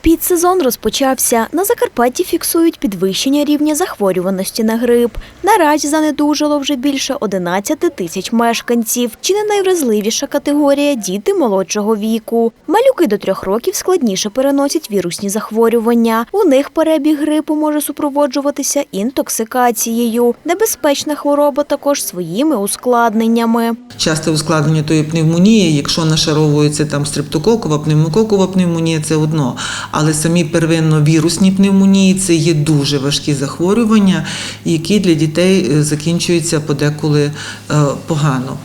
Епідсезон розпочався. На Закарпатті фіксують підвищення рівня захворюваності на грип. Наразі занедужало вже більше 11 тисяч мешканців. Чи не найвразливіша категорія діти молодшого віку. Малюки до трьох років складніше переносять вірусні захворювання. У них перебіг грипу може супроводжуватися інтоксикацією. Небезпечна хвороба також своїми ускладненнями. Часте ускладнення тої пневмонії, якщо нашаровується там стрептококова, пневмококова пневмонія, це одно. Але самі первинно вірусні пневмонії це є дуже важкі захворювання, які для дітей е, закінчуються подеколи е, погано.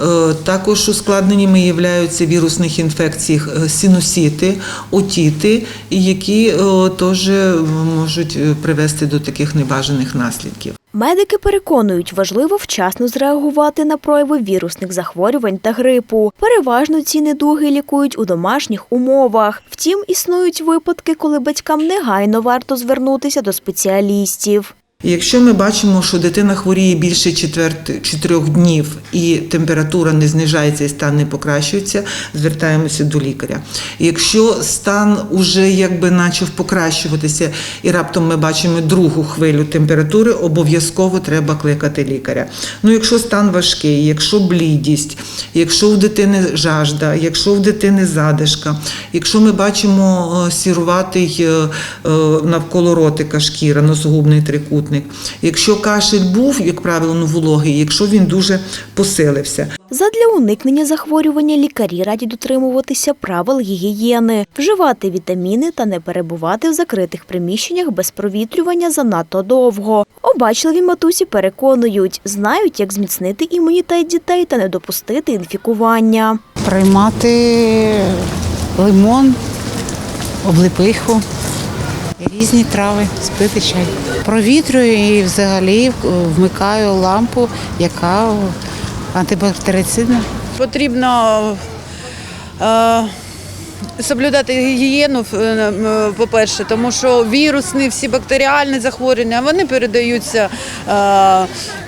Е, Також ускладненнями являються вірусних інфекцій синусіти, отіти, які теж можуть привести до таких небажаних наслідків. Медики переконують, важливо вчасно зреагувати на прояви вірусних захворювань та грипу. Переважно ці недуги лікують у домашніх умовах. Втім, існують випадки, коли батькам негайно варто звернутися до спеціалістів. Якщо ми бачимо, що дитина хворіє більше чотирьох днів і температура не знижається і стан не покращується, звертаємося до лікаря. Якщо стан уже якби почав покращуватися і раптом ми бачимо другу хвилю температури, обов'язково треба кликати лікаря. Ну, якщо стан важкий, якщо блідість, якщо в дитини жажда, якщо в дитини задишка, якщо ми бачимо е, сіруватий е, е, навколо ротика шкіра, носогубний трикутник, якщо кашель був, як правило, ну, вологий, якщо він дуже посилився. Задля уникнення захворювання лікарі радять дотримуватися правил гігієни, вживати вітаміни та не перебувати в закритих приміщеннях без провітрювання занадто довго. Обачливі матусі переконують, знають, як зміцнити імунітет дітей та не допустити інфікування. приймати лимон, облипиху, різні трави, спити чай. Провітрюю і взагалі вмикаю лампу, яка антибактерицидна. Потрібно е, соблюдати гігієну, е, е, по-перше, тому що вірусні, всі бактеріальні захворювання вони передаються е,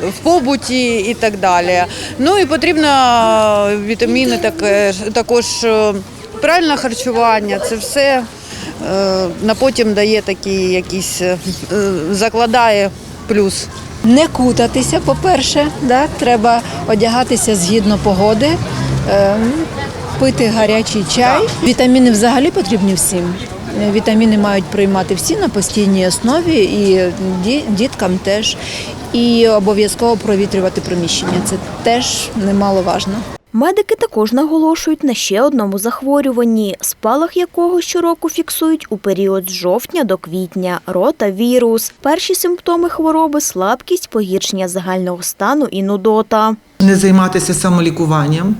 в побуті і так далі. Ну і потрібно вітаміни, таке, також е, правильне харчування, це все е, на потім дає такі якісь, е, закладає плюс. Не кутатися, по-перше, да? треба одягатися згідно погоди, е, пити гарячий чай. Вітаміни взагалі потрібні всім. Е, Вітаміни мають приймати всі на постійній основі, і діткам теж. І обов'язково провітрювати приміщення. Це теж немаловажно. Медики також наголошують на ще одному захворюванні, спалах якого щороку фіксують у період з жовтня до квітня – ротавірус. Перші симптоми хвороби – слабкість, погіршення загального стану і нудота. Не займатися самолікуванням,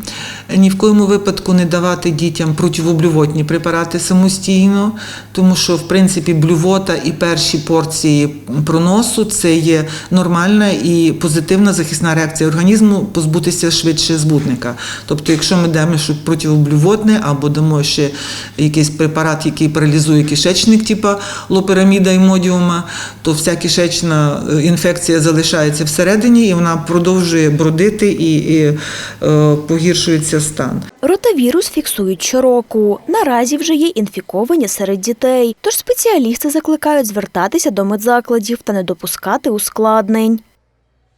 ні в коєму випадку не давати дітям противоблювотні препарати самостійно, тому що в принципі блювота і перші порції проносу це є нормальна і позитивна захисна реакція організму позбутися швидше збутника. Тобто, якщо ми даємо противоблювотне або дамо ще якийсь препарат, який паралізує кишечник, типу лопераміда і модіума, то вся кишечна е, інфекція залишається всередині і вона продовжує бродити і, і е, погіршується стан. Ротавірус фіксують щороку. Наразі вже є інфіковані серед дітей. Тож спеціалісти закликають звертатися до медзакладів та не допускати ускладнень.